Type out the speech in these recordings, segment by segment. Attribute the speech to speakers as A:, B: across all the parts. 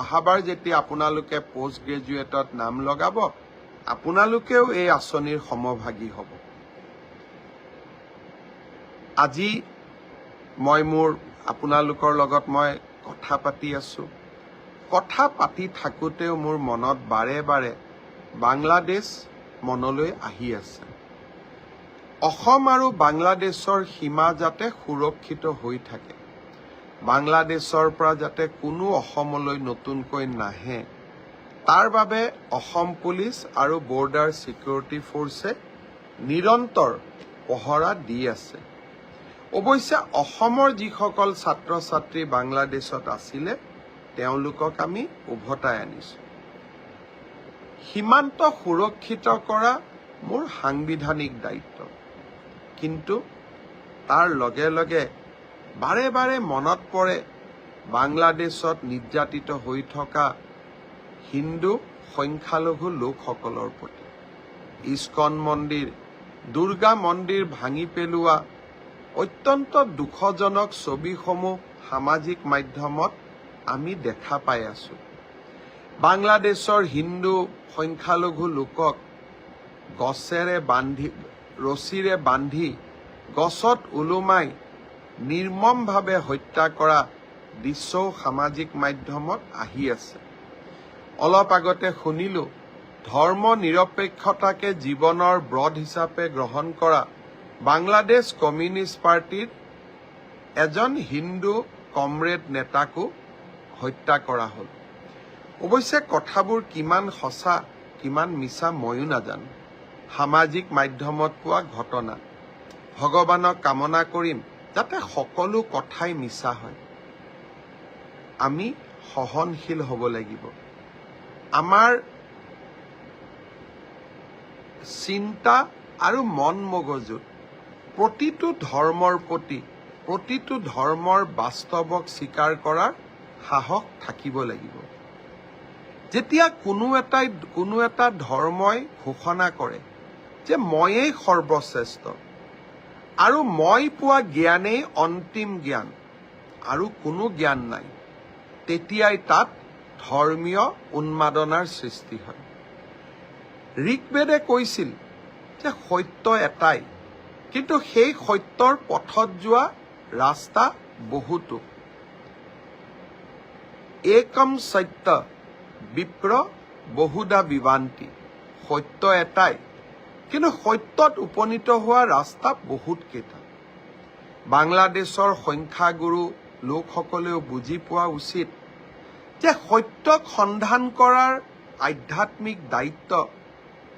A: অহাবাৰ যেতিয়া আপোনালোকে পষ্ট গ্ৰেজুৱেটত নাম লগাব আপোনালোকেও এই আঁচনিৰ সমভাগী হ'ব। আজি মই মোৰ আপোনালোকৰ লগত মই কথা পাতি আছো। কথা পাতি থাকোঁতেও মোৰ মনত বাৰে বাৰে বাংলাদেশ মনলৈ আহি আছে। অসম আৰু বাংলাদেশৰ সীমা যাতে সুৰক্ষিত হৈ থাকে বাংলাদেশৰ পৰা যাতে কোনো অসমলৈ নতুনকৈ নাহে তাৰ বাবে অসম পুলিচ আৰু বৰ্ডাৰ ছিকিউৰিটি ফ'ৰ্চে নিৰন্তৰ পহৰা দি আছে। অৱশ্যে অসমৰ যিসকল ছাত্ৰ ছাত্ৰী বাংলাদেশত আছিলে তেওঁলোকক আমি উভতাই আনিছোঁ। সীমান্ত সুৰক্ষিত কৰা মোৰ সাংবিধানিক দায়িত্ব। কিন্তু তাৰ লগে লগে বাৰে বাৰে মনত পৰে বাংলাদেশত নিৰ্যাতিত হৈ থকা হিন্দু সংখ্যালঘু লোকসকলৰ প্ৰতি। ইস্কন মন্দিৰ, দুৰ্গা মন্দিৰ ভাঙি পেলোৱা অত্যন্ত দুখজনক ছবিসমূহ সামাজিক মাধ্যমত আমি দেখা পাই আছো। বাংলাদেশৰ হিন্দু সংখ্যালঘু লোকক গছেৰে বান্ধি, ৰছীৰে বান্ধি গছত ওলোমাই নিৰ্মমভাৱে হত্যা কৰা দৃশ্যও সামাজিক মাধ্যমত আহি আছে। অলপ আগতে শুনিলো ধৰ্ম নিৰপেক্ষতাকে জীৱনৰ ব্ৰড হিচাপে গ্ৰহণ কৰা বাংলাদেশ কমিউনিষ্ট পাৰ্টিৰ এজন হিন্দু কমৰেড নেতাকো হত্যা কৰা হ'ল। অৱশ্যে কথাবোৰ কিমান সঁচা কিমান মিছা ময়ো নাজানো। সামাজিক মাধ্যমত পোৱা ঘটনা। ভগৱানক কামনা কৰিম যাতে সকলো কথাই মিছা হয়। আমি সহনশীল হ'ব লাগিব। আমাৰ চিন্তা আৰু মন মগজুত প্ৰতিটো ধৰ্মৰ প্ৰতি প্ৰতিটো ধৰ্মৰ বাস্তৱক স্বীকাৰ কৰাৰ সাহস থাকিব লাগিব। যেতিয়া কোনো এটাই কোনো এটা ধৰ্মই ঘোষণা কৰে যে ময়েই সৰ্বশ্ৰেষ্ঠ আৰু মই পোৱা জ্ঞানেই অন্তিম জ্ঞান, আৰু কোনো জ্ঞান নাই। তেতিয়াই তাত ধৰ্মীয় উন্মাদনাৰ সৃষ্টি হয়। ঋকবেদে কৈছিল যে সত্য এটাই, কিন্তু সেই সত্যৰ পথত যোৱা ৰাস্তা বহুতো। একম সত্য, বিপ্ৰ বহুদা বিবান্তি, সত্য এটাই। কিন্তু সত্যত উপনীত হোৱা ৰাস্তা বহুত কেইটা বাংলাদেশৰ সংখ্যাগুৰু লোকসকলেও বুজি পোৱা উচিত যে সত্যক সন্ধান কৰাৰ আধ্যাত্মিক দায়িত্ব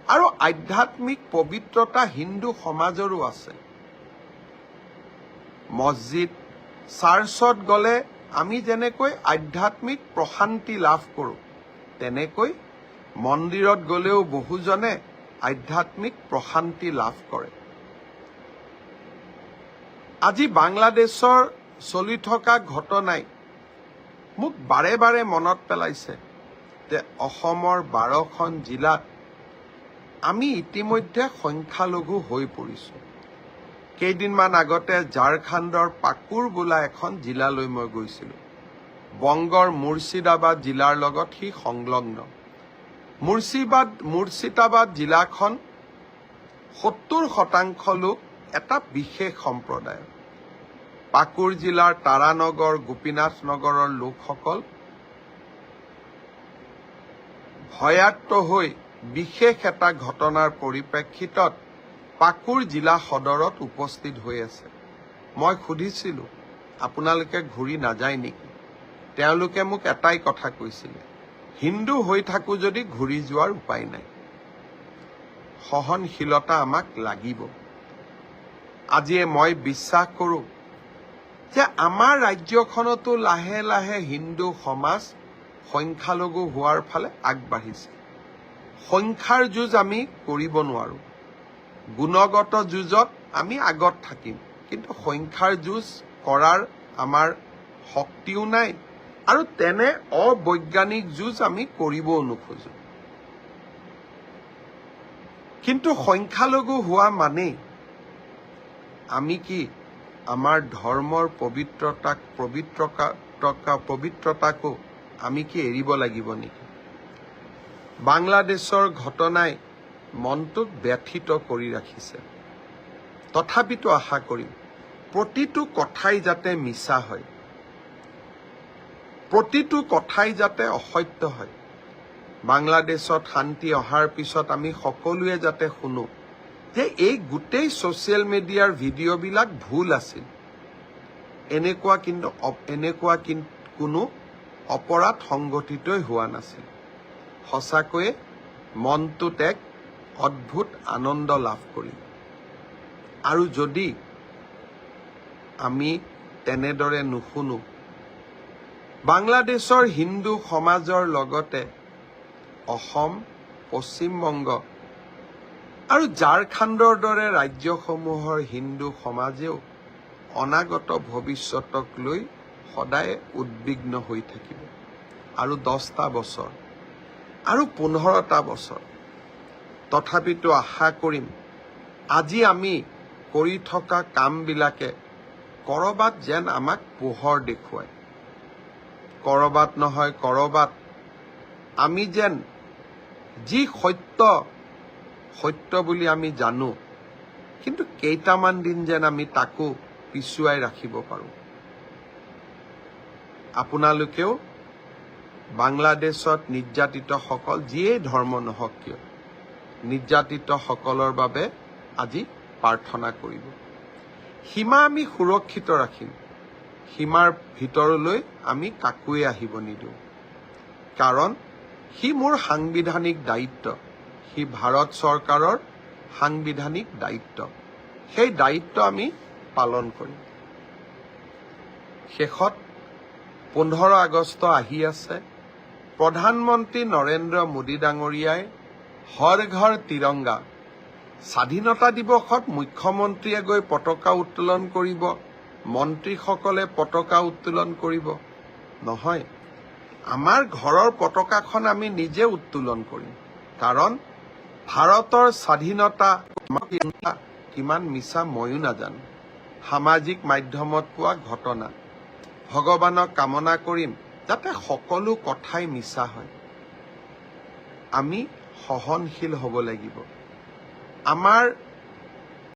A: আৰু আধ্যাত্মিক পবিত্ৰতা হিন্দু সমাজৰো আছে। মছজিদ চাৰ্চত গ'লে আমি যেনেকৈ আধ্যাত্মিক প্ৰশান্তি লাভ কৰোঁ তেনেকৈ মন্দিৰত গ'লেও বহুজনে আধ্যাত্মিক প্ৰশান্তি লাভ কৰে। আজি বাংলাদেশৰ চলি থকা ঘটনাই মোক বাৰে বাৰে মনত পেলাইছে যে অসমৰ বাৰখন জিলাত আমি ইতিমধ্যে সংখ্যালঘু হৈ পৰিছো। কেইদিনমান আগতে ঝাৰখণ্ডৰ পাকুৰ বোলা এখন জিলালৈ মই গৈছিলো। বংগৰ মুৰ্ছিদাবাদ জিলাৰ লগত সি সংলগ্ন। মুৰ্ছিবাদ মুৰ্ছিদাবাদ জিলাখন সত্তৰ শতাংশ লোক এটা বিশেষ সম্প্ৰদায়ৰ। পাকুৰ জিলাৰ তাৰানগৰ গোপীনাথ নগৰৰ লোকসকল ভয়াক্ত হৈ বিশেষ এটা ঘটনাৰ পৰিপ্ৰেক্ষিতত পাকুৰ জিলা সদৰত উপস্থিত হৈ আছে। মই সুধিছিলো আপোনালোকে ঘূৰি নাযায় নেকি? তেওঁলোকে মোক এটাই কথা কৈছিলে হিন্দু হৈ থাকো যদি ঘূৰি যোৱাৰ উপায় নাই। সহনশীলতা আমাক লাগিব। আজিয়ে মই বিশ্বাস কৰো যে আমাৰ ৰাজ্যখনতো লাহে লাহে হিন্দু সমাজ সংখ্যালঘু হোৱাৰ ফালে আগবাঢ়িছে। সংখ্যাৰ যুঁজ আমি কৰিব নোৱাৰো। গুণগত যুঁজত আমি আগত থাকিম। কিন্তু সংখ্যাৰ যুঁজ কৰাৰ আমাৰ শক্তিও নাই। আৰু তেনে অবৈজ্ঞানিক যুঁজ আমি কৰিবও নোখোজো। কিন্তু সংখ্যালঘু হোৱা মানেই আমি কি আমাৰ ধৰ্মৰ পবিত্ৰতাক পবিত্ৰতা পবিত্ৰতাকো আমি কি এৰিব লাগিব নেকি? বাংলাদেশৰ ঘটনাই মনটোক ব্যথিত কৰি ৰাখিছে। তথাপিতো আশা কৰিম প্ৰতিটো কথাই যাতে মিছা হয়। প্ৰতিটো কথাই যাতে অসত্য হয়। বাংলাদেশত শান্তি অহাৰ পিছত আমি সকলোৱে যাতে শুনো যে এই গোটেই ছ'চিয়েল মিডিয়াৰ ভিডিঅ'বিলাক ভুল আছিল। এনেকুৱা কিন্তু এনেকুৱা কিন- অপৰাধ সংগঠিতই হোৱা নাছিল। সঁচাকৈয়ে মনটোত এক অদ্ভুত আনন্দ লাভ কৰিম আৰু যদি আমি তেনেদৰে নুশুনো বাংলাদেশৰ হিন্দু সমাজৰ লগতে অসম পশ্চিমবংগ আৰু ঝাৰখণ্ডৰ দৰে ৰাজ্যসমূহৰ হিন্দু সমাজেও অনাগত ভৱিষ্যতক লৈ সদায় উদ্বিগ্ন হৈ থাকিব। আৰু দহটা বছৰ আৰু পোন্ধৰটা বছৰ। তথাপিতো আশা কৰিম আজি আমি কৰি থকা কামবিলাকে কৰবাত যেন আমাক পোহৰ দেখুৱায়। কৰবাত নহয় কৰবাত। আমি যেন যি সত্য সত্য বুলি আমি জানো কিন্তু কেইটামান দিন যেন আমি তাকো পিছুৱাই ৰাখিব পাৰোঁ। আপোনালোকেও বাংলাদেশত নিৰ্যাতিতসকল যিয়েই ধৰ্ম নহওক কিয় নিৰ্যাতিতসকলৰ বাবে আজি প্ৰাৰ্থনা কৰিব। সীমা আমি সুৰক্ষিত ৰাখিম। সীমাৰ ভিতৰলৈ আমি কাকোৱে আহিব নিদিওঁ। কাৰণ সি মোৰ সাংবিধানিক দায়িত্ব। সি ভাৰত চৰকাৰৰ সাংবিধানিক দায়িত্ব। সেই দায়িত্ব আমি পালন কৰিম। শেষত পোন্ধৰ আগষ্ট আহি আছে। প্ৰধানমন্ত্ৰী নৰেন্দ্ৰ মোদী ডাঙৰীয়াই হৰ ঘৰ তিৰংগা স্বাধীনতা দিৱসত মুখ্যমন্ত্ৰীয়ে গৈ পতাকা উত্তোলন কৰিব। মন্ত্ৰীসকলে পতাকা উত্তোলন কৰিব। নহয় আমাৰ ঘৰৰ পতাকাখন আমি নিজে উত্তোলন কৰিম। কাৰণ ভাৰতৰ স্বাধীনতা কিমান মিছা ময়ো নাজানো। সামাজিক মাধ্যমত পোৱা ঘটনা। ভগৱানক কামনা কৰিম যাতে সকলো কথাই মিছা হয়। আমি সহনশীল হ'ব লাগিব। আমাৰ